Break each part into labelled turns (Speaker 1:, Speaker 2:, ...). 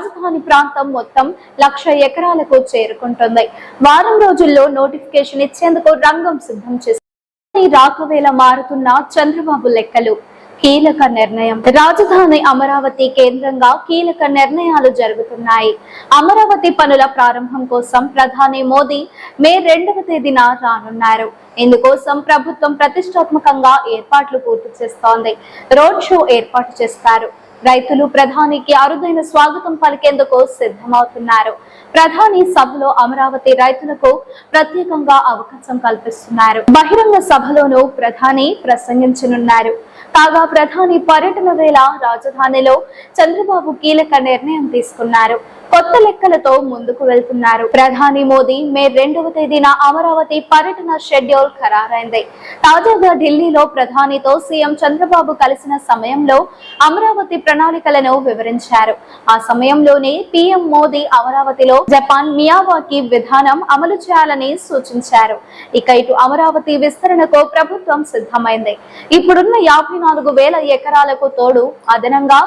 Speaker 1: రాజధాని ప్రాంతం మొత్తం లక్ష ఎకరాలకు చేరుకుంటుంది. వారం రోజుల్లో నోటిఫికేషన్ ఇచ్చేందుకు రంగం సిద్ధం చేసింది. రాకవేళ మారుతున్న చంద్రబాబు లెక్కలు. కీలక నిర్ణయం. రాజధాని అమరావతి కేంద్రంగా కీలక నిర్ణయాలు జరుగుతున్నాయి. అమరావతి పనుల ప్రారంభం కోసం ప్రధాని మోదీ మే రెండవ తేదీన రానున్నారు. ఇందుకోసం ప్రభుత్వం ప్రతిష్టాత్మకంగా ఏర్పాట్లు పూర్తి చేస్తోంది. రోడ్ షో ఏర్పాటు చేస్తారు. రైతులు ప్రధానికి అరుదైన స్వాగతం పలికేందుకు సిద్ధమవుతున్నారు. ప్రధాని సభలో అమరావతి రైతులకు ప్రత్యేకంగా అవకాశం కల్పిస్తున్నారు. బహిరంగ సభలోనూ ప్రధాని ప్రసంగించనున్నారు. కాగా ప్రధాని పర్యటన వేళ రాజధానిలో చంద్రబాబు కీలక నిర్ణయం తీసుకున్నారు. కొత్త లెక్కలతో ముందుకు వెళ్తున్నారు. ప్రధాని మోదీ మే రెండవ తేదీన అమరావతి పర్యటన షెడ్యూల్ ఖరారైంది. తాజాగా ఢిల్లీలో ప్రధానితో సీఎం చంద్రబాబు కలిసిన సమయంలో అమరావతి ప్రణాళికలను వివరించారు. ఆ సమయంలోనే పీఎం మోదీ అమరావతిలో జపాన్ మియావాకి విధానం అమలు చేయాలని సూచించారు. ఇక ఇటు అమరావతి విస్తరణకు ప్రభుత్వం సిద్ధమైంది. ఇప్పుడున్న యాభై నాలుగు వేల ఎకరాలకు తోడు అదనంగా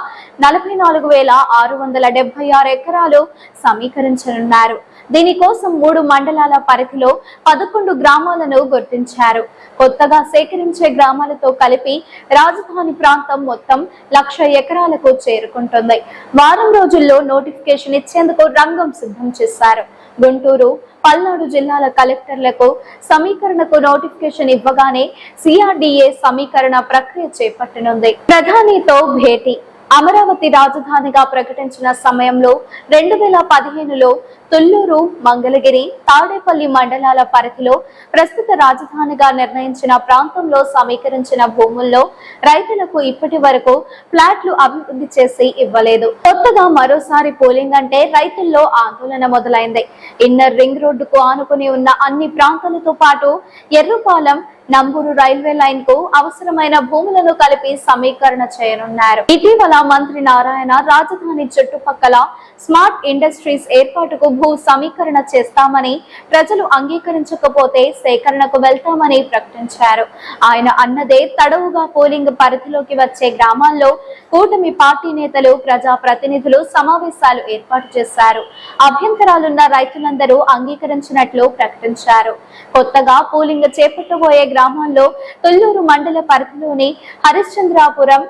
Speaker 1: నలభై నాలుగు వేల ఆరు వందల డెబ్బై ఆరు ఎకరాలు సమీకరించనున్నారు. దీనికోసం మూడు మండలాల పరిధిలో పదకొండు గ్రామాలను గుర్తించారు. కొత్తగా సేకరించే గ్రామాలతో కలిపి రాజధాని ప్రాంతం మొత్తం లక్ష ఎకరాలకు చేరుకుంటుంది. వారం రోజుల్లో నోటిఫికేషన్ ఇచ్చేందుకు రంగం సిద్ధం చేశారు. గుంటూరు పల్నాడు జిల్లాల కలెక్టర్లకు సమీకరణకు నోటిఫికేషన్ ఇవ్వగానే సిఆర్డిఏ సమీకరణ ప్రక్రియ చేపట్టనుంది. ప్రధానితో భేటీ అమరావతి రాజధానిగా ప్రకటించిన సమయంలో రెండు వేల పదిహేనులో తుల్లూరు మంగళగిరి తాడేపల్లి మండలాల పరిధిలో ప్రస్తుత రాజధానిగా నిర్ణయించిన ప్రాంతంలో సమీకరించిన భూముల్లో రైతులకు ఇప్పటి వరకు ఫ్లాట్లు అభివృద్ధి చేసి ఇవ్వలేదు. కొత్తగా మరోసారి పోలింగ్ అంటే రైతుల్లో ఆందోళన మొదలైంది. ఇన్నర్ రింగ్ రోడ్డుకు ఆనుకుని ఉన్న అన్ని ప్రాంతాలతో పాటు ఎర్రపాలెం నంబూరు రైల్వే లైన్కు అవసరమైన భూములను కలిపి సమీకరణ చేయనున్నారు. ఇటీవల మంత్రి నారాయణ రాజధాని చుట్టుపక్కల స్మార్ట్ ఇండస్ట్రీస్ ఏర్పాటుకు భూ సమీకరణ చేస్తామని ప్రజలు అంగీకరించకపోతే సేకరణకు వెళ్తామని ప్రకటించారు. ఆయన అన్నదే తడవుగా పోలింగ్ పరిధిలోకి వచ్చే గ్రామాల్లో కూటమి పార్టీ నేతలు ప్రజా ప్రతినిధులు సమావేశాలు ఏర్పాటు చేశారు. అభ్యంతరాలున్న రైతులందరూ అంగీకరించినట్లు ప్రకటించారు. కొత్తగా పోలింగ్ చేపట్టబోయే గ్రామాల్లో తుళ్ళూరు మండల పరిధిలోని హరిశ్చంద్రాపురం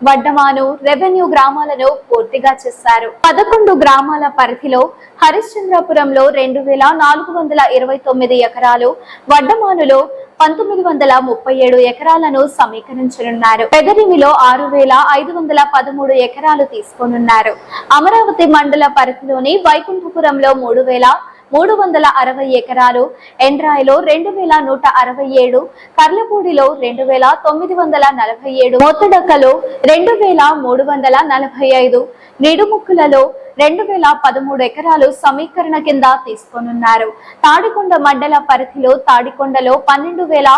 Speaker 1: వడ్డమాను రెవెన్యూ గ్రామాలను పూర్తిగా చేశారు. పదకొండు గ్రామాల పరిధిలో హరిశ్చంద్రపురంలో రెండు వేల నాలుగు వందల ఇరవై తొమ్మిది ఎకరాలు వడ్డమానులో పంతొమ్మిది వందల ముప్పై ఏడు ఎకరాలను సమీకరించనున్నారు. పెదరిమిలో ఆరు వేల ఐదు వందల పదమూడు ఎకరాలు తీసుకోనున్నారు. అమరావతి మండల పరిధిలోని వైకుంఠపురంలో మూడు వేల మూడు వందల అరవై ఎకరాలు ఎండ్రాయిలో రెండు వేల నూట అరవై ఏడు కర్లపూడిలో రెండు వేల తొమ్మిది వందల నలభై ఏడు మొత్తడకలో రెండు వేల మూడు వందల నలభై ఐదు నిడుముక్కులలో రెండు వేల పదమూడు ఎకరాలు సమీకరణ కింద తీసుకోనున్నారు. తాడికొండ మండల పరిధిలో తాడికొండలో పన్నెండు వేల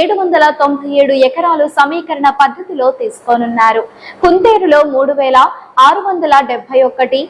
Speaker 1: ఏడు వందల తొంభై ఏడు ఎకరాలు సమీకరణ పద్ధతిలో తీసుకోనున్నారు. కుంతేరులో మూడు వేల ఆరు వందల డెబ్బై ఒకటి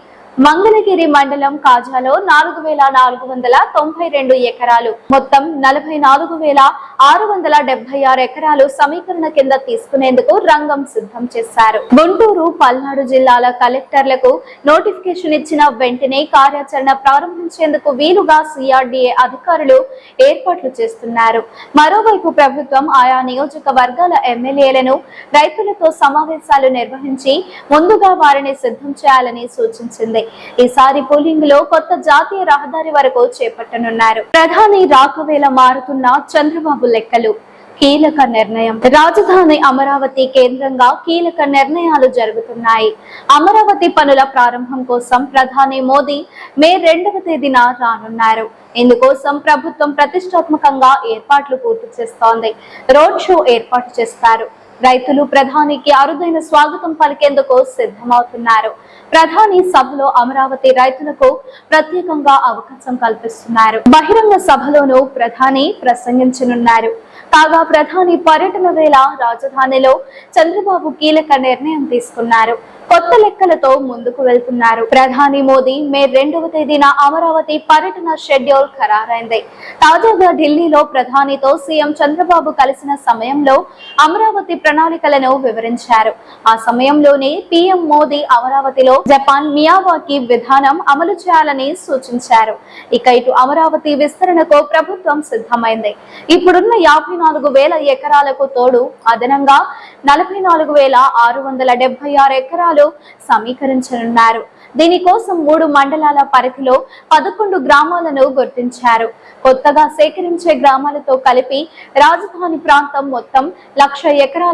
Speaker 1: మంగళగిరి మండలం కాజాలో నాలుగు వేల నాలుగు వందల తొంభై రెండు ఎకరాలు. మొత్తం నలభై నాలుగు వేల ఆరు వందల డెబ్బై ఆరు ఎకరాలు సమీకరణ కింద తీసుకునేందుకు రంగం సిద్ధం చేశారు. గుంటూరు పల్నాడు జిల్లాల కలెక్టర్లకు నోటిఫికేషన్ ఇచ్చిన వెంటనే కార్యాచరణ ప్రారంభించేందుకు వీలుగా సిఆర్డీఏ అధికారులు ఏర్పాట్లు చేస్తున్నారు. మరోవైపు ప్రభుత్వం ఆయా నియోజకవర్గాల ఎమ్మెల్యేలను రైతులతో సమావేశాలు నిర్వహించి ముందుగా వారిని సిద్ధం చేయాలని సూచించింది. ఈసారి పోలింగ్లో కొత్త జాతీయ రహదారి వరకు చేపట్టనున్నారు. ప్రధాని రాకవేళ మారుతున్న చంద్రబాబు లెక్కలు. కీలక నిర్ణయం. రాజధాని అమరావతి కేంద్రంగా కీలక నిర్ణయాలు జరుగుతున్నాయి. అమరావతి పనుల ప్రారంభం కోసం ప్రధాని మోదీ మే రెండవ తేదీన రానున్నారు. ఇందుకోసం ప్రభుత్వం ప్రతిష్టాత్మకంగా ఏర్పాట్లు పూర్తి చేస్తోంది. రోడ్ షో ఏర్పాటు చేస్తారు. రైతులు ప్రధానికి అరుదైన స్వాగతం పలికేందుకు సిద్ధమవుతున్నారు. ప్రధాని సభలో అమరావతి రైతులకు ప్రత్యేకంగా అవకాశం కల్పిస్తున్నారు. బహిరంగ సభలోనూ ప్రధాని ప్రసంగించనున్నారు. కాగా ప్రధాని పర్యటన వేళ రాజధానిలో చంద్రబాబు కీలక నిర్ణయం తీసుకున్నారు. కొత్త లెక్కలతో ముందుకు వెళ్తున్నారు. ప్రధాని మోదీ మే రెండవ తేదీన అమరావతి పర్యటన షెడ్యూల్ ఖరారైంది. తాజాగా ఢిల్లీలో ప్రధానితో సీఎం చంద్రబాబు కలిసిన సమయంలో అమరావతి ప్రణాళికలను వివరించారు. ఆ సమయంలోనే పీఎం మోదీ అమరావతిలో జపాన్ మియావాకి విధానం అమలు చేయాలని సూచించారు. ఇక ఇటు అమరావతి విస్తరణకు ప్రభుత్వం సిద్ధమైంది. ఇప్పుడున్న యాభై నాలుగు వేల ఎకరాలకు తోడు అదనంగా నలభై నాలుగు వేల ఆరు వందల డెబ్బై ఆరు ఎకరాలు సమీకరించనున్నారు. దీనికోసం మూడు మండలాల పరిధిలో పదకొండు గ్రామాలను గుర్తించారు. కొత్తగా సేకరించే గ్రామాలతో కలిపి రాజధాని ప్రాంతం మొత్తం లక్ష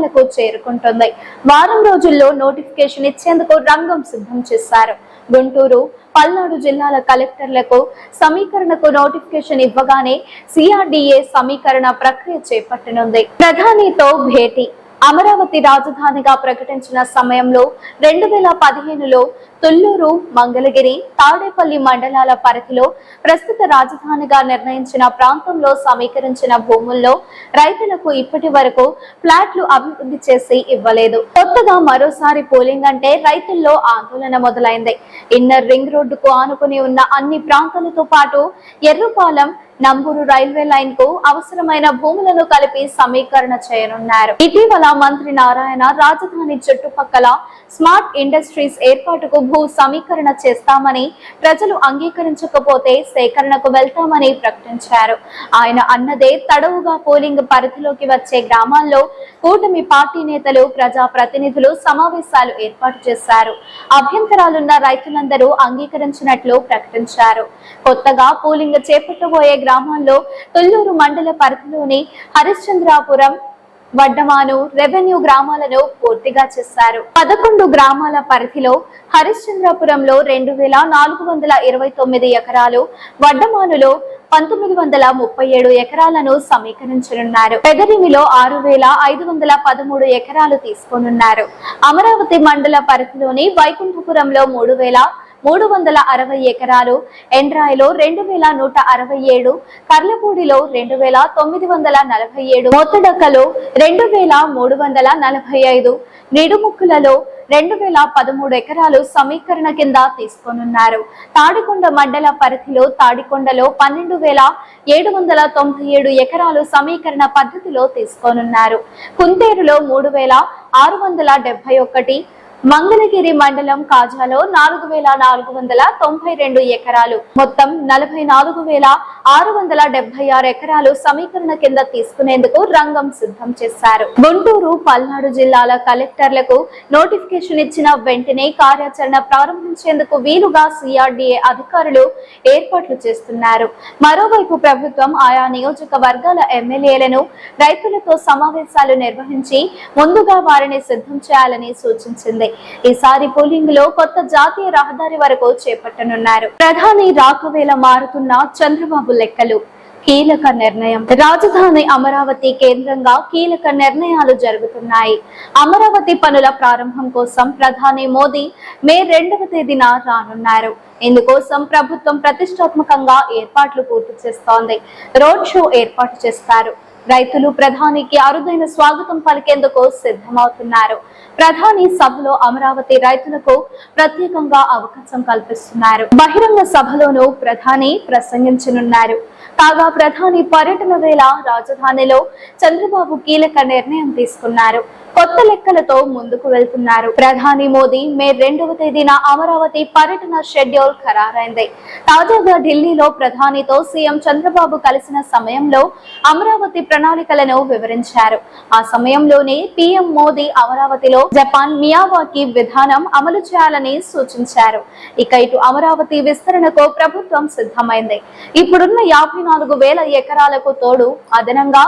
Speaker 1: ఎకరాలకు చేరుకుంటుంది. వారం రోజుల్లో నోటిఫికేషన్ ఇచ్చేందుకు రంగం సిద్ధం చేశారు. గుంటూరు పల్నాడు జిల్లాల కలెక్టర్లకు సమీకరణకు నోటిఫికేషన్ ఇవ్వగానే సిఆర్డిఏ సమీకరణ ప్రక్రియ చేపట్టనుంది. ప్రధానితో భేటీ అమరావతి రాజధానిగా ప్రకటించిన సమయంలో రెండు వేల పదిహేనులో తుల్లూరు మంగళగిరి తాడేపల్లి మండలాల పరిధిలో ప్రస్తుత రాజధానిగా నిర్ణయించిన ప్రాంతంలో సమీకరించిన భూముల్లో రైతులకు ఇప్పటి వరకు ఫ్లాట్లు అభివృద్ధి చేసి ఇవ్వలేదు. కొత్తగా మరోసారి పోలింగ్ అంటే రైతుల్లో ఆందోళన మొదలైంది. ఇన్నర్ రింగ్ రోడ్డుకు ఆనుకుని ఉన్న అన్ని ప్రాంతాలతో పాటు ఎర్రపాలెం నంబూరు రైల్వే లైన్కు అవసరమైన భూములను కలిపి సమీకరణ చేయనున్నారు. ఇటీవల మంత్రి నారాయణ రాజధాని చుట్టుపక్కల స్మార్ట్ ఇండస్ట్రీస్ ఏర్పాటుకు భూ సమీకరణ చేస్తామని ప్రజలు అంగీకరించకపోతే సేకరణకు వెళ్తామని ప్రకటించారు. ఆయన అన్నదే తడవుగా పోలింగ్ పరిధిలోకి వచ్చే గ్రామాల్లో కూటమి పార్టీ నేతలు ప్రజా ప్రతినిధులు సమావేశాలు ఏర్పాటు చేశారు. అభ్యంతరాలున్న రైతులందరూ అంగీకరించినట్లు ప్రకటించారు. కొత్తగా పోలింగ్ చేపట్టబోయే గ్రామాల్లో తుళ్ళూరు మండల పరిధిలోని హరిశ్చంద్రాపురం వడ్డమాను రెవెన్యూ గ్రామాలను పూర్తిగా చేశారు. పదకొండు గ్రామాల పరిధిలో హరిశ్చంద్రపురంలో రెండు వేల నాలుగు వందల ఇరవై తొమ్మిది ఎకరాలు వడ్డమానులో పంతొమ్మిది వందల ముప్పై ఏడు ఎకరాలను సమీకరించనున్నారు. పెదరిమిలో ఆరు వేల ఐదు వందల పదమూడు ఎకరాలు తీసుకోనున్నారు. అమరావతి మండల పరిధిలోని వైకుంఠపురంలో మూడు వేల మూడు వందల అరవై ఎకరాలు ఎండ్రాయిలో రెండు వేల నూట అరవై ఏడు కర్లపూడిలో రెండు వేల తొమ్మిది వందల నలభై ఏడు మొత్తడకలో రెండు వేల మూడు వందల నలభై ఐదు నిడుముక్కులలో రెండు వేల పదమూడు ఎకరాలు సమీకరణ కింద తీసుకోనున్నారు. తాడికొండ మండల పరిధిలో తాడికొండలో పన్నెండు వేల ఏడు వందల తొంభై ఏడు ఎకరాలు సమీకరణ పద్ధతిలో తీసుకోనున్నారు. కుంతేరులో మూడు వేల ఆరు వందల డెబ్బై ఒకటి మంగళగిరి మండలం కాజాలో నాలుగు వేల నాలుగు వందల తొంభై రెండు ఎకరాలు. మొత్తం నలభై నాలుగు వేల ఆరు వందల డెబ్బై ఆరు ఎకరాలు సమీకరణ కింద తీసుకునేందుకు రంగం సిద్ధం చేశారు. గుంటూరు పల్నాడు జిల్లాల కలెక్టర్లకు నోటిఫికేషన్ ఇచ్చిన వెంటనే కార్యాచరణ ప్రారంభించేందుకు వీలుగా సిఆర్డీఏ అధికారులు ఏర్పాట్లు చేస్తున్నారు. మరోవైపు ప్రభుత్వం ఆయా నియోజకవర్గాల ఎమ్మెల్యేలను రైతులతో సమావేశాలు నిర్వహించి ముందుగా వారిని సిద్ధం చేయాలని సూచించింది. ఈసారి పోలింగ్లో కొత్త జాతీయ రహదారి వరకు చేపట్టనున్నారు. ప్రధాని రాకవేళ మారుతున్న చంద్రబాబు లెక్కలు. కీలక నిర్ణయం. రాజధాని అమరావతి కేంద్రంగా కీలక నిర్ణయాలు జరుగుతున్నాయి. అమరావతి పనుల ప్రారంభం కోసం ప్రధాని మోదీ మే రెండవ తేదీన రానున్నారు. ఇందుకోసం ప్రభుత్వం ప్రతిష్టాత్మకంగా ఏర్పాట్లు పూర్తి చేస్తోంది. రోడ్ షో ఏర్పాటు చేస్తారు. రైతులు ప్రధానికి అరుదైన స్వాగతం పలికేందుకు సిద్ధమవుతున్నారు. ప్రధాని సభలో అమరావతి రైతులకు ప్రత్యేకంగా అవకాశం కల్పిస్తున్నారు. బహిరంగ సభలోనూ ప్రధాని ప్రసంగించనున్నారు. కాగా ప్రధాని పర్యటన వేళ రాజధానిలో చంద్రబాబు కీలక నిర్ణయం తీసుకున్నారు. కొత్త లెక్కలతో ముందుకు వెళ్తున్నారు. ప్రధాని మోదీ మే రెండవ తేదీన అమరావతి పర్యటన షెడ్యూల్ ఖరారైంది. తాజాగా ఢిల్లీలో ప్రధానితో సీఎం చంద్రబాబు కలిసిన సమయంలో అమరావతి ప్రణాళికలను వివరించారు. ఆ సమయంలోనే పీఎం మోదీ అమరావతిలో జపాన్ మియావాకి విధానం అమలు చేయాలని సూచించారు. ఇక ఇటు అమరావతి విస్తరణకు ప్రభుత్వం సిద్ధమైంది. ఇప్పుడున్న యాభై నాలుగు వేల ఎకరాలకు తోడు అదనంగా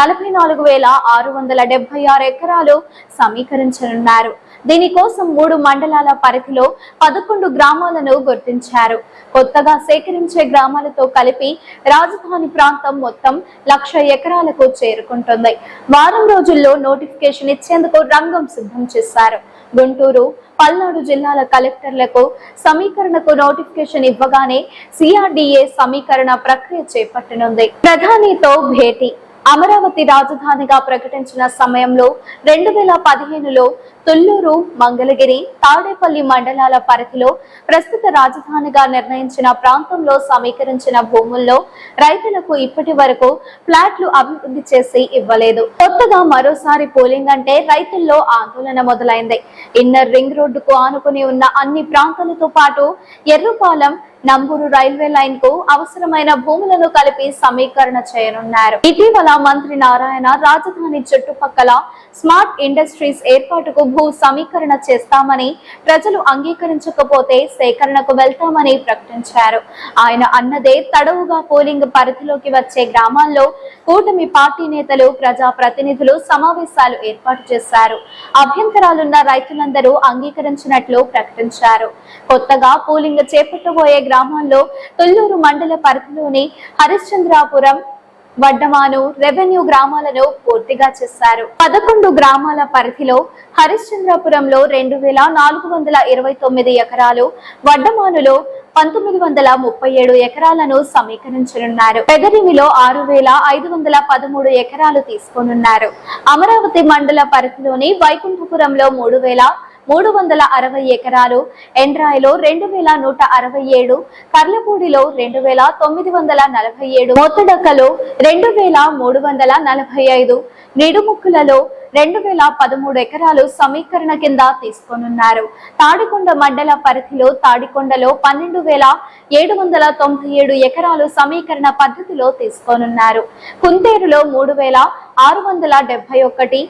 Speaker 1: నలభై నాలుగు వేల ఆరు వందల డెబ్బై ఆరు ఎకరాలు సమీకరించనున్నారు. దీనికోసం మూడు మండలాల పరిధిలో పదకొండు గ్రామాలను గుర్తించారు. కొత్తగా సేకరించే గ్రామాలతో కలిపి రాజధాని ప్రాంతం మొత్తం లక్ష ఎకరాలకు చేరుకుంటుంది. వారం రోజుల్లో నోటిఫికేషన్ ఇచ్చేందుకు రంగం సిద్ధం చేశారు. గుంటూరు పల్నాడు జిల్లాల కలెక్టర్లకు సమీకరణకు నోటిఫికేషన్ ఇవ్వగానే సిఆర్డిఏ సమీకరణ ప్రక్రియ చేపట్టనుంది. ప్రధానితో భేటీ అమరావతి రాజధానిగా ప్రకటించిన సమయంలో రెండు వేల పదిహేనులో తుల్లూరు మంగళగిరి తాడేపల్లి మండలాల పరిధిలో ప్రస్తుత రాజధానిగా నిర్ణయించిన ప్రాంతంలో సమీకరించిన భూముల్లో రైతులకు ఇప్పటి వరకు ఫ్లాట్లు అభివృద్ధి చేసి ఇవ్వలేదు. కొత్తగా మరోసారి పోలింగ్ అంటే రైతుల్లో ఆందోళన మొదలైంది. ఇన్నర్ రింగ్ రోడ్డుకు ఆనుకుని ఉన్న అన్ని ప్రాంతాలతో పాటు ఎర్రపాలెం నంబూరు రైల్వే లైన్కు అవసరమైన భూములను కలిపి సమీకరణ చేయనున్నారు. ఇటీవల మంత్రి నారాయణ రాజధాని చుట్టుపక్కల స్మార్ట్ ఇండస్ట్రీస్ ఏర్పాటుకు భూ సమీకరణ చేస్తామని ప్రజలు అంగీకరించకపోతే సేకరణకు వెళ్తామని ప్రకటించారు. ఆయన అన్నదే తడవుగా పోలింగ్ పరిధిలోకి వచ్చే గ్రామాల్లో కూటమి పార్టీ నేతలు ప్రజా ప్రతినిధులు సమావేశాలు ఏర్పాటు చేశారు. అభ్యంతరాలున్న రైతులందరూ అంగీకరించినట్లు ప్రకటించారు. కొత్తగా పోలింగ్ చేపట్టబోయే గ్రామాల్లో తొల్లూరు మండల పరిధిలోని హరిశ్చంద్రాపురం వడ్డమాను రెవెన్యూ గ్రామాలను పూర్తిగా చేశారు. పదకొండు గ్రామాల పరిధిలో హరిశ్చంద్రపురంలో రెండు వేల నాలుగు వందల ఇరవై తొమ్మిది ఎకరాలు వడ్డమానులో పంతొమ్మిది వందల ముప్పై ఏడు ఎకరాలను సమీకరించనున్నారు. పెదరిమిలో ఆరు వేల ఐదు వందల పదమూడు ఎకరాలు తీసుకోనున్నారు. అమరావతి మండల పరిధిలోని వైకుంఠపురంలో మూడు వేల మూడు వందల అరవై ఎకరాలు ఎండ్రాయిలో రెండు వేల నూట అరవై ఏడు కర్లపూడిలో రెండు వేల తొమ్మిది వందల నలభై ఏడు మొత్తడకలో రెండు వేల మూడు వందల నలభై ఐదు నిడుముక్కులలో రెండు వేల పదమూడు ఎకరాలు సమీకరణ కింద తీసుకోనున్నారు. తాడికొండ మండల పరిధిలో తాడికొండలో పన్నెండు వేల ఏడు వందల తొంభై ఏడు ఎకరాలు సమీకరణ పద్ధతిలో తీసుకోనున్నారు. కుంతేరులో మూడు వేల ఆరు వందల డెబ్బై ఒకటి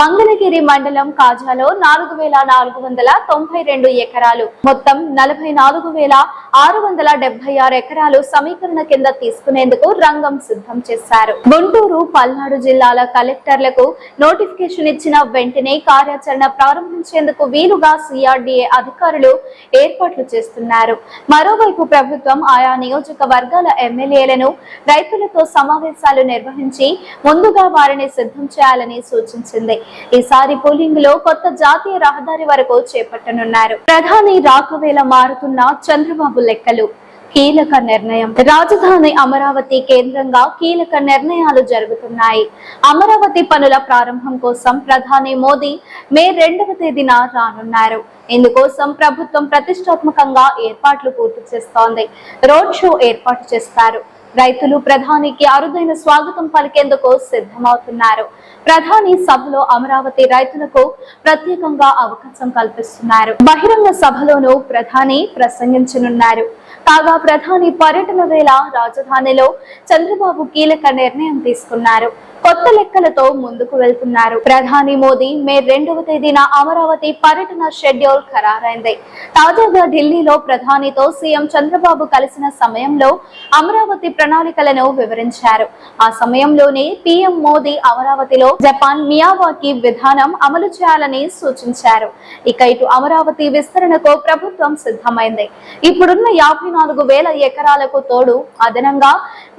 Speaker 1: మంగళగిరి మండలం కాజాలో నాలుగు వేల నాలుగు వందల తొంభై రెండు ఎకరాలు. మొత్తం నలభై నాలుగు వేల ఆరు వందల డెబ్బై ఆరు ఎకరాలు సమీకరణ కింద తీసుకునేందుకు రంగం సిద్ధం చేశారు. గుంటూరు పల్నాడు జిల్లాల కలెక్టర్లకు నోటిఫికేషన్ ఇచ్చిన వెంటనే కార్యాచరణ ప్రారంభించేందుకు వీలుగా సిఆర్డీఏ అధికారులు ఏర్పాట్లు చేస్తున్నారు. మరోవైపు ప్రభుత్వం ఆయా నియోజకవర్గాల ఎమ్మెల్యేలను రైతులతో సమావేశాలు నిర్వహించి ముందుగా వారిని సిద్ధం చేయాలని సూచించింది. ఈసారి పోలింగ్లో కొత్త జాతీయ రహదారి వరకు చేపట్టనున్నారు. ప్రధాని రాకవేళ మారుతున్న చంద్రబాబు లెక్కలు. కీలక నిర్ణయం. రాజధాని అమరావతి కేంద్రంగా కీలక నిర్ణయాలు జరుగుతున్నాయి. అమరావతి పనుల ప్రారంభం కోసం ప్రధాని మోదీ మే రెండవ తేదీన రానున్నారు. ఇందుకోసం ప్రభుత్వం ప్రతిష్టాత్మకంగా ఏర్పాట్లు పూర్తి చేస్తోంది. రోడ్ షో ఏర్పాటు చేస్తారు. రైతులు ప్రధానికి అరుదైన స్వాగతం పలికేందుకు సిద్ధమవుతున్నారు. ప్రధాని సభలో అమరావతి రైతులకు ప్రత్యేకంగా అవకాశం కల్పిస్తున్నారు. బహిరంగ సభలోనూ ప్రధాని ప్రసంగించనున్నారు. కాగా ప్రధాని పర్యటన వేళ రాజధానిలో చంద్రబాబు కీలక నిర్ణయం తీసుకున్నారు. కొత్త లెక్కలతో ముందుకు వెళ్తున్నారు. ప్రధాని మోదీ మే రెండవ తేదీన అమరావతి పర్యటన షెడ్యూల్ ఖరారైంది. తాజాగా ఢిల్లీలో ప్రధానితో సీఎం చంద్రబాబు కలిసిన సమయంలో అమరావతి ప్రణాళికలను వివరించారు. ఆ సమయంలోనే పీఎం మోదీ అమరావతిలో జపాన్ మియావాకి విధానం అమలు చేయాలని సూచించారు. ఇక ఇటు అమరావతి విస్తరణకు ప్రభుత్వం సిద్ధమైంది. ఇప్పుడున్న యాభై నాలుగు వేల ఎకరాలకు తోడు అదనంగా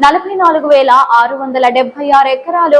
Speaker 1: నలభై నాలుగు వేల ఆరు వందల డెబ్బై ఆరు ఎకరాలు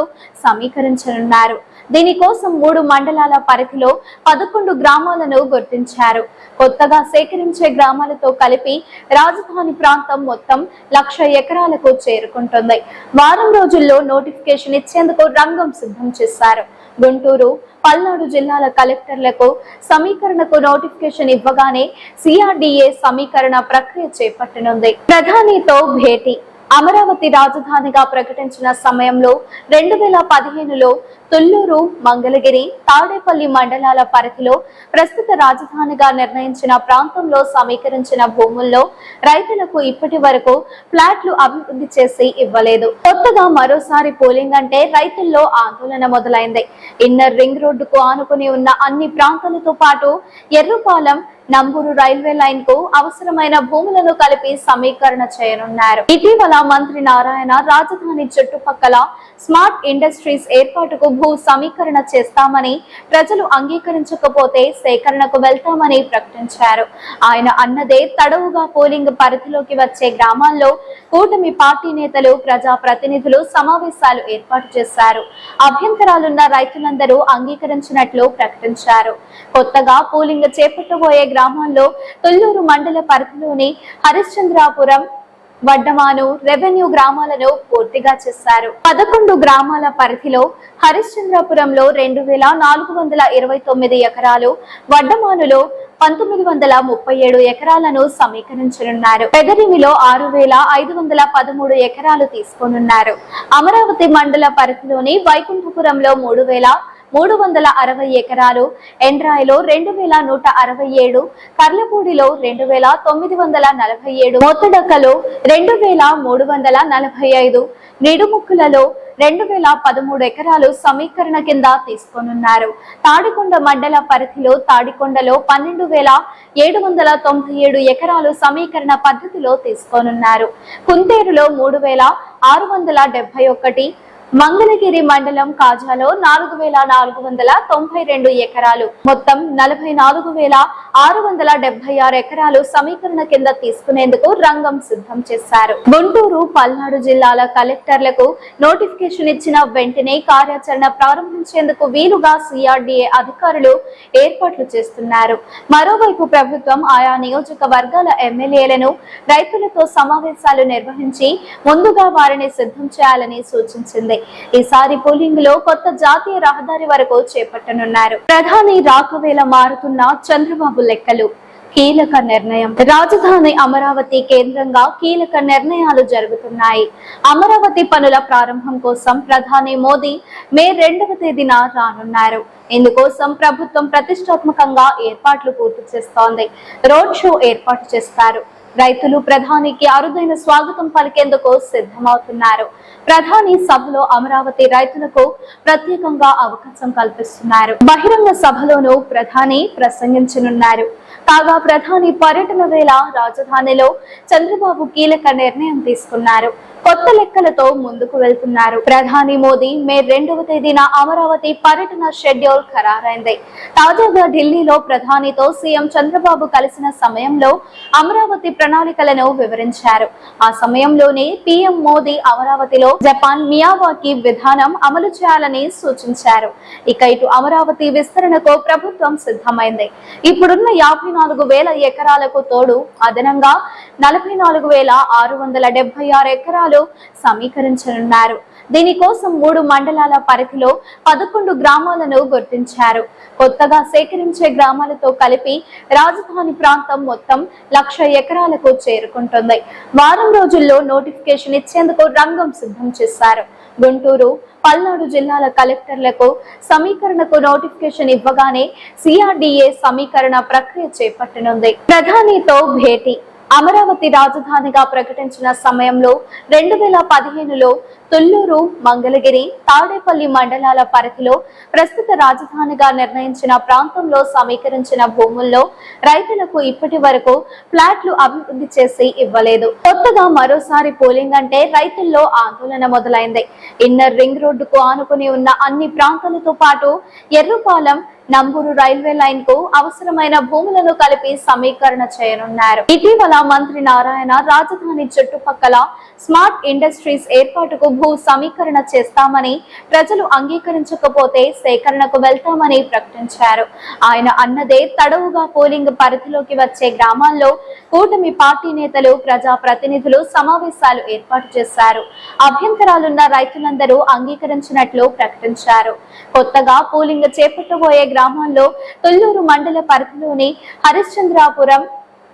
Speaker 1: సమీకరించనున్నారు. దీనికోసం మూడు మండలాల పరిధిలో పదకొండు గ్రామాలను గుర్తించారు. కొత్తగా సేకరించే గ్రామాలతో కలిపి రాజధాని ప్రాంతం మొత్తం లక్ష ఎకరాలకు చేరుకుంటుంది. వారం రోజుల్లో నోటిఫికేషన్ ఇచ్చేందుకు రంగం సిద్ధం చేశారు. గుంటూరు పల్నాడు జిల్లాల కలెక్టర్లకు సమీకరణకు నోటిఫికేషన్ ఇవ్వగానే సిఆర్డిఏ సమీకరణ ప్రక్రియ చేపట్టనుంది. ప్రధానితో భేటీ అమరావతి రాజధానిగా ప్రకటించిన సమయంలో రెండు వేల పదిహేనులో తుల్లూరు మంగళగిరి తాడేపల్లి మండలాల పరిధిలో ప్రస్తుత రాజధానిగా నిర్ణయించిన ప్రాంతంలో సమీకరించిన భూముల్లో రైతులకు ఇప్పటి వరకు ఫ్లాట్లు అభివృద్ధి చేసి ఇవ్వలేదు. కొత్తగా మరోసారి పోలింగ్ అంటే రైతుల్లో ఆందోళన మొదలైంది. ఇన్నర్ రింగ్ రోడ్డుకు ఆనుకుని ఉన్న అన్ని ప్రాంతాలతో పాటు ఎర్రపాలెం నంబూరు రైల్వే లైన్కు అవసరమైన భూములను కలిపి సమీకరణ చేయనున్నారు. ఇటీవల మంత్రి నారాయణ రాజధాని చుట్టుపక్కల స్మార్ట్ ఇండస్ట్రీస్ ఏర్పాటుకు భూ సమీకరణ చేస్తామని ప్రజలు అంగీకరించకపోతే సేకరణకు వెళ్తామని ప్రకటించారు. ఆయన అన్నదే తడవుగా పోలింగ్ పరిధిలోకి వచ్చే గ్రామాల్లో కూటమి పార్టీ నేతలు ప్రజా ప్రతినిధులు సమావేశాలు ఏర్పాటు చేశారు. అభ్యంతరాలున్న రైతులందరూ అంగీకరించినట్లు ప్రకటించారు. కొత్తగా పోలింగ్ చేపట్టబోయే గ్రామాల్లో తుళ్ళూరు మండల పరిధిలోని హరిశ్చంద్రాపురం వడ్డమాను రెవెన్యూ గ్రామాలను పూర్తిగా చేశారు. పదకొండు గ్రామాల పరిధిలో హరిశ్చంద్రపురంలో రెండు వేల నాలుగు వందల ఇరవై తొమ్మిది ఎకరాలు వడ్డమానులో పంతొమ్మిది వందల ముప్పై ఏడు ఎకరాలను సమీకరించనున్నారు. పెదరిమిలో ఆరు వేల ఐదు వందల పదమూడు ఎకరాలు తీసుకోనున్నారు. అమరావతి మండల పరిధిలోని వైకుంఠపురంలో మూడు వేల మూడు వందల అరవై ఎకరాలు ఎండ్రాయిలో రెండు వేల నూట అరవై ఏడు కర్లపూడిలో రెండు వేల తొమ్మిది వందల నలభై ఏడు మొత్తడకలో రెండు వేల మూడు వందల నలభై ఐదు నిడుముక్కులలో రెండు వేల పదమూడు ఎకరాలు సమీకరణ కింద తీసుకోనున్నారు. తాడికొండ మండల పరిధిలో తాడికొండలో పన్నెండు వేల ఏడు వందల తొంభై ఏడు ఎకరాలు సమీకరణ పద్ధతిలో తీసుకోనున్నారు. కుంతేరులో మూడు వేల ఆరు వందల డెబ్బై ఒకటి మంగళగిరి మండలం కాజాలో నాలుగు వేల నాలుగు వందల తొంభై రెండు ఎకరాలు. మొత్తం నలభై నాలుగు వేల ఆరు వందల డెబ్బై ఆరు ఎకరాలు సమీకరణ కింద తీసుకునేందుకు రంగం సిద్ధం చేశారు. గుంటూరు పల్నాడు జిల్లాల కలెక్టర్లకు నోటిఫికేషన్ ఇచ్చిన వెంటనే కార్యాచరణ ప్రారంభించేందుకు వీలుగా సిఆర్డీఏ అధికారులు ఏర్పాట్లు చేస్తున్నారు. మరోవైపు ప్రభుత్వం ఆయా నియోజకవర్గాల ఎమ్మెల్యేలను రైతులతో సమావేశాలు నిర్వహించి ముందుగా వారిని సిద్ధం చేయాలని సూచించింది. ఈసారి పోలింగ్లో కొత్త జాతీయ రహదారి వరకు చేపట్టనున్నారు. ప్రధాని రాకవేళ మారుతున్న చంద్రబాబు లెక్కలు. కీలక నిర్ణయం. రాజధాని అమరావతి కేంద్రంగా కీలక నిర్ణయాలు జరుగుతున్నాయి. అమరావతి పనుల ప్రారంభం కోసం ప్రధాని మోదీ మే రెండవ తేదీన రానున్నారు. ఇందుకోసం ప్రభుత్వం ప్రతిష్టాత్మకంగా ఏర్పాట్లు పూర్తి చేస్తోంది. రోడ్ షో ఏర్పాటు చేస్తారు. రైతులు ప్రధానికి అరుదైన స్వాగతం పలికేందుకు సిద్ధమవుతున్నారు. ప్రధాని సభలో అమరావతి రైతులకు ప్రత్యేకంగా అవకాశం కల్పిస్తున్నారు. బహిరంగ సభలోనూ ప్రధాని ప్రసంగించనున్నారు. కాగా ప్రధాని పర్యటన వేళ రాజధానిలో చంద్రబాబు కీలక నిర్ణయం తీసుకున్నారు. కొత్త లెక్కలతో ముందుకు వెళ్తున్నారు. ప్రధాని మోదీ మే రెండవ తేదీన అమరావతి పర్యటన షెడ్యూల్ ఖరారైంది. తాజాగా ఢిల్లీలో ప్రధానితో సీఎం చంద్రబాబు కలిసిన సమయంలో అమరావతి ప్రణాళికలను వివరించారు. ఆ సమయంలోనే పీఎం మోదీ అమరావతిలో జపాన్ మియావాకి విధానం అమలు చేయాలని సూచించారు. ఇక ఇటు అమరావతి విస్తరణకు ప్రభుత్వం సిద్ధమైంది. ఇప్పుడున్న యాభై నాలుగు వేల ఎకరాలకు తోడు అదనంగా నలభై నాలుగు వేల ఆరు వందల డెబ్బై ఆరు ఎకరాలు సమీకరించనున్నారు. దీనికోసం మూడు మండలాల పరిధిలో పదకొండు గ్రామాలను గుర్తించారు. కొత్తగా సేకరించే గ్రామాలతో కలిపి రాజధాని ప్రాంతం మొత్తం లక్ష ఎకరాలకు చేరుకుంటుంది. వారం రోజుల్లో నోటిఫికేషన్ ఇచ్చేందుకు రంగం సిద్ధం చేశారు. గుంటూరు పల్నాడు జిల్లాల కలెక్టర్లకు సమీకరణకు నోటిఫికేషన్ ఇవ్వగానే సిఆర్డిఏ సమీకరణ ప్రక్రియ చేపట్టనుంది. ప్రధానితో భేటీ అమరావతి రాజధానిగా ప్రకటించిన సమయంలో రెండు వేల పదిహేనులో తుల్లూరు మంగళగిరి తాడేపల్లి మండలాల పరిధిలో ప్రస్తుత రాజధానిగా నిర్ణయించిన ప్రాంతంలో సమీకరించిన భూముల్లో రైతులకు ఇప్పటి వరకు ఫ్లాట్లు అభివృద్ధి చేసి ఇవ్వలేదు. కొత్తగా మరోసారి పోలింగ్ అంటే రైతుల్లో ఆందోళన మొదలైంది. ఇన్నర్ రింగ్ రోడ్డుకు ఆనుకుని ఉన్న అన్ని ప్రాంతాలతో పాటు ఎర్రపాలెం నంబూరు రైల్వే లైన్కు అవసరమైన భూములను కలిపి సమీకరణ చేయనున్నారు. ఇటీవల మంత్రి నారాయణ రాజధాని చుట్టుపక్కల స్మార్ట్ ఇండస్ట్రీస్ ఏర్పాటుకు భూ సమీకరణ చేస్తామని ప్రజలు అంగీకరించకపోతే సేకరణకు వెళ్తామని ప్రకటించారు. ఆయన అన్నదే తడవుగా పోలింగ్ పరిధిలోకి వచ్చే గ్రామాల్లో కూటమి పార్టీ నేతలు ప్రజా ప్రతినిధులు సమావేశాలు ఏర్పాటు చేశారు. అభ్యంతరాలున్న రైతులందరూ అంగీకరించినట్లు ప్రకటించారు. కొత్తగా పోలింగ్ చేపట్టబోయే గ్రామాల్లో తుళ్ళూరు మండల పరిధిలోని హరిశ్చంద్రాపురం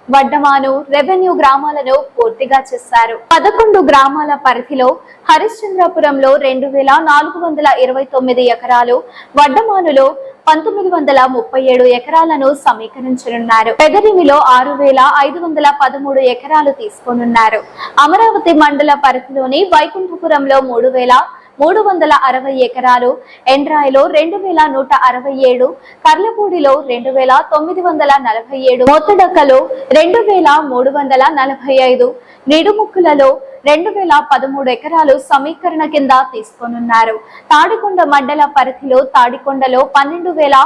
Speaker 1: వడ్డమాను రెవెన్యూ గ్రామాలను పూర్తిగా చేశారు. పదకొండు గ్రామాల పరిధిలో హరిశ్చంద్రపురంలో రెండు వేల నాలుగు వందల ఇరవై తొమ్మిది ఎకరాలు వడ్డమానులో పంతొమ్మిది వందల ముప్పై ఏడు ఎకరాలను సమీకరించనున్నారు. పెదరిమిలో ఆరు వేల ఐదు వందల పదమూడు ఎకరాలు తీసుకోనున్నారు. అమరావతి మండల పరిధిలోని వైకుంఠపురంలో మూడు వేల మూడు వందల అరవై ఎకరాలు ఎండ్రాయిలో రెండు వేల నూట అరవై ఏడు కర్లపూడిలో రెండు వేల తొమ్మిది వందల నలభై ఏడు మొత్తడకలో రెండు వేల మూడు వందల నలభై ఐదు నిడుముక్కులలో రెండు వేల పదమూడు ఎకరాలు సమీకరణ కింద తీసుకోనున్నారు. తాడికొండ మండల పరిధిలో తాడికొండలో పన్నెండు వేల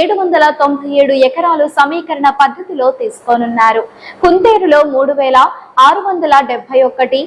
Speaker 1: ఏడు వందల తొంభై ఏడు ఎకరాలు సమీకరణ పద్ధతిలో తీసుకోనున్నారు. కుంతేరులో మూడు వేల ఆరు వందల డెబ్బై ఒకటి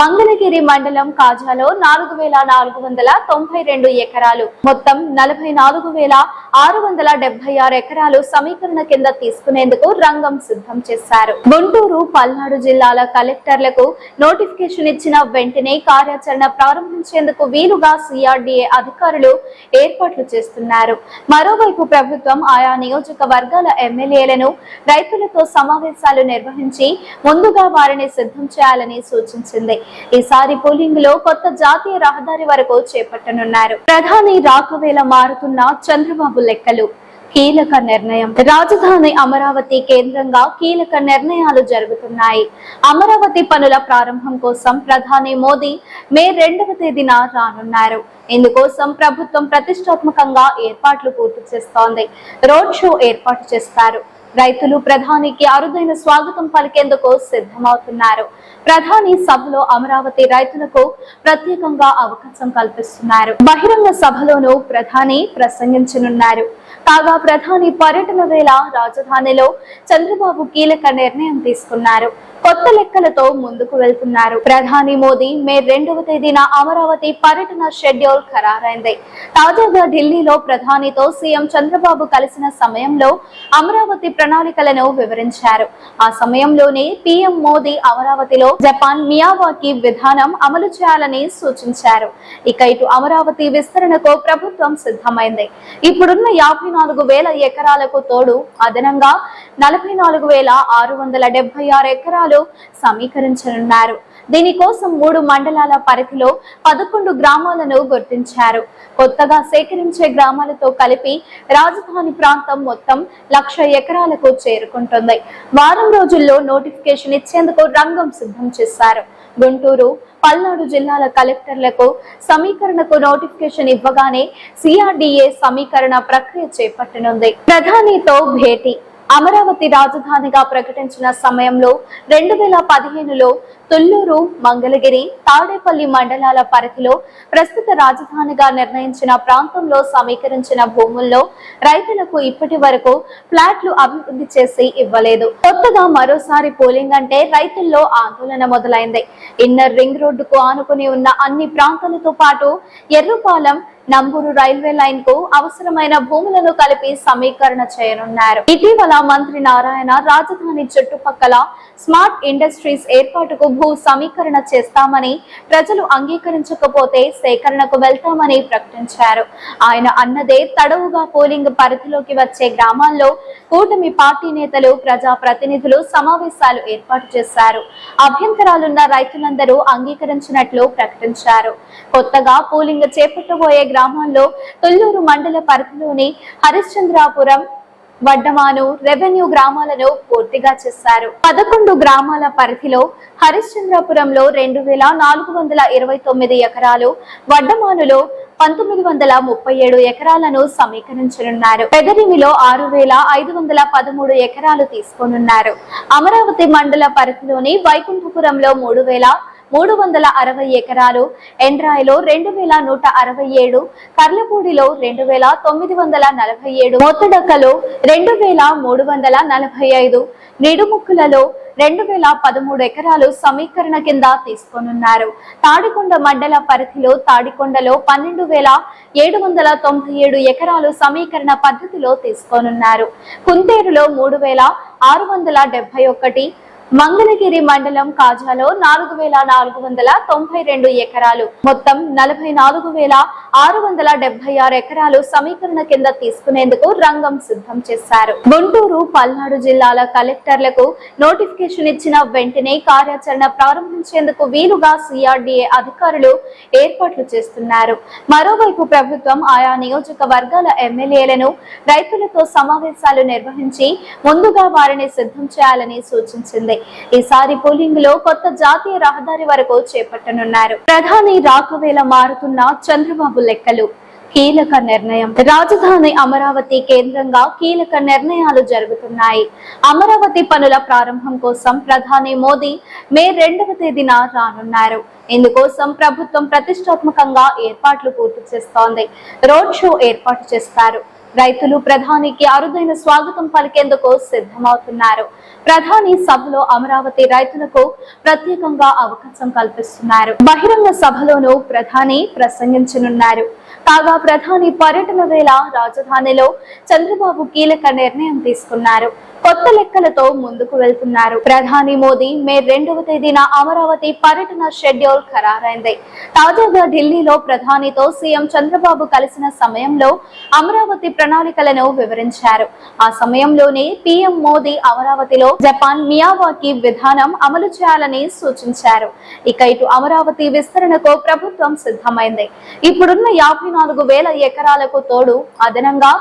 Speaker 1: మంగళగిరి మండలం కాజాలో నాలుగు వేల నాలుగు వందల తొంభై రెండు ఎకరాలు. మొత్తం నలభై నాలుగు వేల ఆరు వందల డెబ్బై ఆరు ఎకరాలు సమీకరణ కింద తీసుకునేందుకు రంగం సిద్ధం చేశారు. గుంటూరు పల్నాడు జిల్లాల కలెక్టర్లకు నోటిఫికేషన్ ఇచ్చిన వెంటనే కార్యాచరణ ప్రారంభించేందుకు వీలుగా సిఆర్డీఏ అధికారులు ఏర్పాట్లు చేస్తున్నారు. మరోవైపు ప్రభుత్వం ఆయా నియోజకవర్గాల ఎమ్మెల్యేలను రైతులతో సమావేశాలు నిర్వహించి ముందుగా వారిని సిద్ధం చేయాలని సూచించింది. ఈసారి పోలింగ్లో కొత్త జాతీయ రహదారి వరకు చేపట్టనున్నారు. ప్రధాని రాకవేళ మారుతున్న చంద్రబాబు లెక్కలు. కీలక నిర్ణయం. రాజధాని అమరావతి కేంద్రంగా కీలక నిర్ణయాలు జరుగుతున్నాయి. అమరావతి పనుల ప్రారంభం కోసం ప్రధాని మోదీ మే రెండవ తేదీన రానున్నారు. ఇందుకోసం ప్రభుత్వం ప్రతిష్టాత్మకంగా ఏర్పాట్లు పూర్తి చేస్తోంది. రోడ్ షో ఏర్పాటు చేస్తారు. రైతులు ప్రధానికి అరుదైన స్వాగతం పలికేందుకు సిద్ధమవుతున్నారు. ప్రధాని సభలో అమరావతి రైతులకు ప్రత్యేకంగా అవకాశం కల్పిస్తున్నారు. బహిరంగ సభలోనూ ప్రధాని ప్రసంగించనున్నారు. కాగా ప్రధాని పర్యటన వేళ రాజధానిలో చంద్రబాబు కీలక నిర్ణయం తీసుకున్నారు. కొత్త లెక్కలతో ముందుకు వెళ్తున్నారు. ప్రధాని మోదీ మే రెండవ తేదీన అమరావతి పర్యటన షెడ్యూల్ ఖరారైంది. తాజాగా ఢిల్లీలో ప్రధానితో సీఎం చంద్రబాబు కలిసిన సమయంలో అమరావతి ప్రణాళికలను వివరించారు. ఆ సమయంలోనే పీఎం మోదీ అమరావతిలో జపాన్ మియావాకి విధానం అమలు చేయాలని సూచించారు. ఇక ఇటు అమరావతి విస్తరణకు ప్రభుత్వం సిద్ధమైంది. ఇప్పుడున్న యాభై నాలుగు వేల ఎకరాలకు తోడు అదనంగా నలభై నాలుగు వేల ఆరు వందల డెబ్బై ఆరు ఎకరాలు సమీకరించనున్నారు. దీనికోసం మూడు మండలాల పరిధిలో పదకొండు గ్రామాలను గుర్తించారు. కొత్తగా సేకరించే గ్రామాలతో కలిపి రాజధాని ప్రాంతం మొత్తం లక్ష ఎకరాలకు చేరుకుంటుంది. వారం రోజుల్లో నోటిఫికేషన్ ఇచ్చేందుకు రంగం సిద్ధం చేశారు. గుంటూరు పల్నాడు జిల్లాల కలెక్టర్లకు సమీకరణకు నోటిఫికేషన్ ఇవ్వగానే సిఆర్డిఏ సమీకరణ ప్రక్రియ చేపట్టనుంది. ప్రధానితో భేటీ అమరావతి రాజధానిగా ప్రకటించిన సమయంలో రెండు వేల పదిహేనులో తుల్లూరు మంగళగిరి తాడేపల్లి మండలాల పరిధిలో ప్రస్తుత రాజధానిగా నిర్ణయించిన ప్రాంతంలో సమీకరించిన భూముల్లో రైతులకు ఇప్పటి వరకు ఫ్లాట్లు అభివృద్ధి చేసి ఇవ్వలేదు. కొత్తగా మరోసారి పోలింగ్ అంటే రైతుల్లో ఆందోళన మొదలైంది. ఇన్నర్ రింగ్ రోడ్డుకు ఆనుకుని ఉన్న అన్ని ప్రాంతాలతో పాటు ఎర్రపాలెం నంబూరు రైల్వే లైన్కు అవసరమైన భూములను కలిపి సమీకరణ చేయనున్నారు. ఇటీవల మంత్రి నారాయణ రాజధాని చుట్టుపక్కల స్మార్ట్ ఇండస్ట్రీస్ ఏర్పాటుకు భూ సమీకరణ చేస్తామని ప్రజలు అంగీకరించకపోతే సేకరణకు వెళ్తామని ప్రకటించారు. ఆయన అన్నదే తడవుగా పోలింగ్ పరిధిలోకి వచ్చే గ్రామాల్లో కూటమి పార్టీ నేతలు ప్రజా ప్రతినిధులు సమావేశాలు ఏర్పాటు చేశారు. అభ్యంతరాలున్న రైతులందరూ అంగీకరించినట్లు ప్రకటించారు. కొత్తగా పోలింగ్ చేపట్టబోయే గ్రామాల్లో తుళ్ళూరు మండల పరిధిలోని హరిశ్చంద్రాపురం వడ్డమాను రెవెన్యూ గ్రామాలను పూర్తిగా చేశారు. పదకొండు గ్రామాల పరిధిలో హరిశ్చంద్రపురంలో రెండు వేల నాలుగు వందల ఇరవై తొమ్మిది ఎకరాలు వడ్డమానులో పంతొమ్మిది వందల ముప్పై ఏడు ఎకరాలను సమీకరించనున్నారు. పెదరిమిలో ఆరు వేల ఐదు వందల పదమూడు ఎకరాలు తీసుకోనున్నారు. అమరావతి మండల పరిధిలోని వైకుంఠపురంలో మూడు వేల మూడు వందల అరవై ఎకరాలు ఎండ్రాయిలో రెండు వేల నూట అరవై ఏడు కర్లపూడిలో రెండు వేల తొమ్మిది వందల నలభై ఏడు మొత్తడకలో రెండు వేల మూడు వందల నలభై ఐదు నిడుముక్కులలో రెండు వేల పదమూడు ఎకరాలు సమీకరణ కింద తీసుకోనున్నారు. తాడికొండ మండల పరిధిలో తాడికొండలో పన్నెండు వేల ఏడు వందల తొంభై ఏడు ఎకరాలు సమీకరణ పద్ధతిలో తీసుకోనున్నారు. కుంతేరులో మూడు వేల ఆరు వందల డెబ్బై ఒకటి మంగళగిరి మండలం కాజాలో నాలుగు వేల నాలుగు వందల తొంభై రెండు ఎకరాలు. మొత్తం నలభై నాలుగు వేల ఆరు వందల డెబ్బై ఆరు ఎకరాలు సమీకరణ కింద తీసుకునేందుకు రంగం సిద్ధం చేశారు. గుంటూరు పల్నాడు జిల్లాల కలెక్టర్లకు నోటిఫికేషన్ ఇచ్చిన వెంటనే కార్యాచరణ ప్రారంభించేందుకు వీలుగా సిఆర్డీఏ అధికారులు ఏర్పాట్లు చేస్తున్నారు. మరోవైపు ప్రభుత్వం ఆయా నియోజకవర్గాల ఎమ్మెల్యేలను రైతులతో సమావేశాలు నిర్వహించి ముందుగా వారిని సిద్ధం చేయాలని సూచించింది. ఈసారి పోలింగ్లో కొత్త జాతీయ రహదారి వరకు చేపట్టనున్నారు. ప్రధాని రాకవేళ మారుతున్న చంద్రబాబు లెక్కలు. కీలక నిర్ణయం. రాజధాని అమరావతి కేంద్రంగా కీలక నిర్ణయాలు జరుగుతున్నాయి. అమరావతి పనుల ప్రారంభం కోసం ప్రధాని మోదీ మే రెండవ తేదీన రానున్నారు. ఇందుకోసం ప్రభుత్వం ప్రతిష్టాత్మకంగా ఏర్పాట్లు పూర్తి చేస్తోంది. రోడ్ షో ఏర్పాటు చేస్తారు. రైతులు ప్రధానికి అరుదైన స్వాగతం పలికేందుకు సిద్ధమవుతున్నారు. ప్రధాని సభలో అమరావతి రైతులకు ప్రత్యేకంగా అవకాశం కల్పిస్తున్నారు. బహిరంగ సభలోనూ ప్రధాని ప్రసంగించనున్నారు. కాగా ప్రధాని పర్యటన వేళ రాజధానిలో చంద్రబాబు కీలక నిర్ణయం తీసుకున్నారు. కొత్త లెక్కలతో ముందుకు వెళ్తున్నారు. ప్రధాని మోదీ మే రెండవ తేదీన అమరావతి పర్యటన షెడ్యూల్ ఖరారైంది. తాజాగా ఢిల్లీలో ప్రధానితో సీఎం చంద్రబాబు కలిసిన సమయంలో అమరావతి ప్రణాళికలను వివరించారు. ఆ సమయంలోనే పీఎం మోదీ అమరావతిలో జపాన్ మియావాకి విధానం అమలు చేయాలని సూచించారు. ఇక ఇటు అమరావతి విస్తరణకు ప్రభుత్వం సిద్ధమైంది. ఇప్పుడున్న యాభై నాలుగు వేల ఎకరాలకు తోడు అదనంగా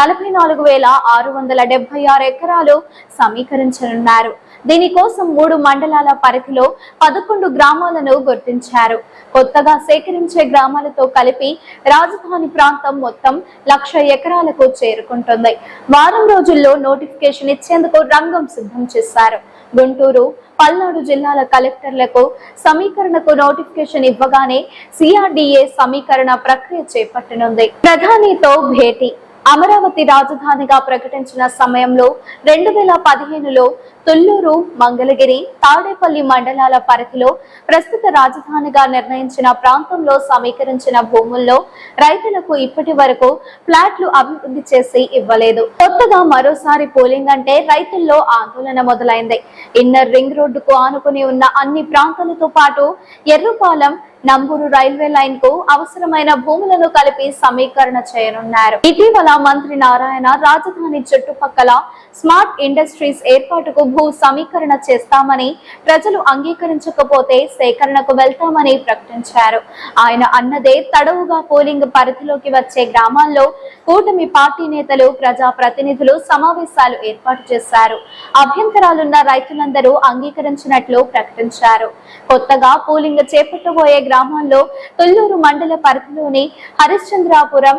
Speaker 1: నలభై నాలుగు వేల ఆరు వందల డెబ్బై ఆరు ఎకరాలు సమీకరించనున్నారు. దీనికోసం మూడు మండలాల పరిధిలో పదకొండు గ్రామాలను గుర్తించారు. కొత్తగా సేకరించే గ్రామాలతో కలిపి రాజధాని ప్రాంతం మొత్తం లక్ష ఎకరాలకు చేరుకుంటుంది. వారం రోజుల్లో నోటిఫికేషన్ ఇచ్చేందుకు రంగం సిద్ధం చేశారు. గుంటూరు పల్నాడు జిల్లాల కలెక్టర్లకు సమీకరణకు నోటిఫికేషన్ ఇవ్వగానే సిఆర్డిఏ సమీకరణ ప్రక్రియ చేపట్టనుంది. ప్రధానితో భేటీ అమరావతి రాజధానిగా ప్రకటించిన సమయంలో రెండు వేల పదిహేనులో తుల్లూరు మంగళగిరి తాడేపల్లి మండలాల పరిధిలో ప్రస్తుత రాజధానిగా నిర్ణయించిన ప్రాంతంలో సమీకరించిన భూముల్లో రైతులకు ఇప్పటి వరకు ఫ్లాట్లు అభివృద్ధి చేసి ఇవ్వలేదు. కొత్తగా మరోసారి పోలింగ్ అంటే రైతుల్లో ఆందోళన మొదలైంది. ఇన్నర్ రింగ్ రోడ్డుకు ఆనుకుని ఉన్న అన్ని ప్రాంతాలతో పాటు ఎర్రపాలెం నంబూరు రైల్వే లైన్కు అవసరమైన భూములను కలిపి సమీకరణ చేయనున్నారు. ఇటీవల మంత్రి నారాయణ రాజధాని చుట్టుపక్కల స్మార్ట్ ఇండస్ట్రీస్ ఏర్పాటుకు భూ సమీకరణ చేస్తామని ప్రజలు అంగీకరించకపోతే సేకరణకు వెళ్తామని ప్రకటించారు. ఆయన అన్నదే తడవుగా పోలింగ్ పరిధిలోకి వచ్చే గ్రామాల్లో కూటమి పార్టీ నేతలు ప్రజా ప్రతినిధులు సమావేశాలు ఏర్పాటు చేశారు. అభ్యంతరాలున్న రైతులందరూ అంగీకరించినట్లు ప్రకటించారు. కొత్తగా పోలింగ్ చేపట్టబోయే గ్రామాల్లో తుళ్ళూరు మండల పరిధిలోని హరిశ్చంద్రాపురం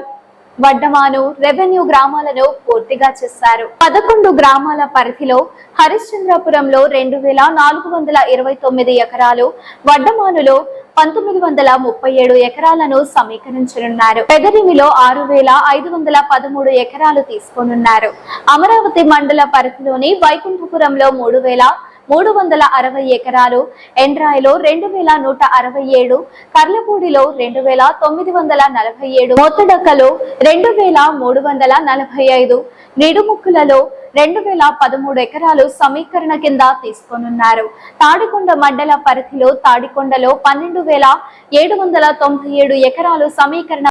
Speaker 1: వడ్డమాను రెవెన్యూ గ్రామాలను పూర్తిగా చేశారు. పదకొండు గ్రామాల పరిధిలో హరిశ్చంద్రపురంలో రెండు వేల నాలుగు వందల ఇరవై తొమ్మిది ఎకరాలు వడ్డమానులో పంతొమ్మిది వందల ముప్పై ఏడు ఎకరాలను సమీకరించనున్నారు. పెదరిమిలో ఆరు వేల ఐదు వందల పదమూడు ఎకరాలు తీసుకోనున్నారు. అమరావతి మండల పరిధిలోని వైకుంఠపురంలో మూడు వేల మూడు వందల అరవై ఎకరాలు ఎండ్రాయిలో రెండు వేల నూట అరవై ఏడు కర్లపూడిలో రెండు వేల తొమ్మిది వందల నలభై ఏడు మొత్తడకలో రెండు వేల మూడు వందల నలభై ఐదు నిడుముక్కులలో రెండు వేల పదమూడు ఎకరాలు సమీకరణ కింద తీసుకోనున్నారు. తాడికొండ మండల పరిధిలో తాడికొండలో పన్నెండు వేల ఏడు వందల తొంభై ఏడు ఎకరాలు సమీకరణ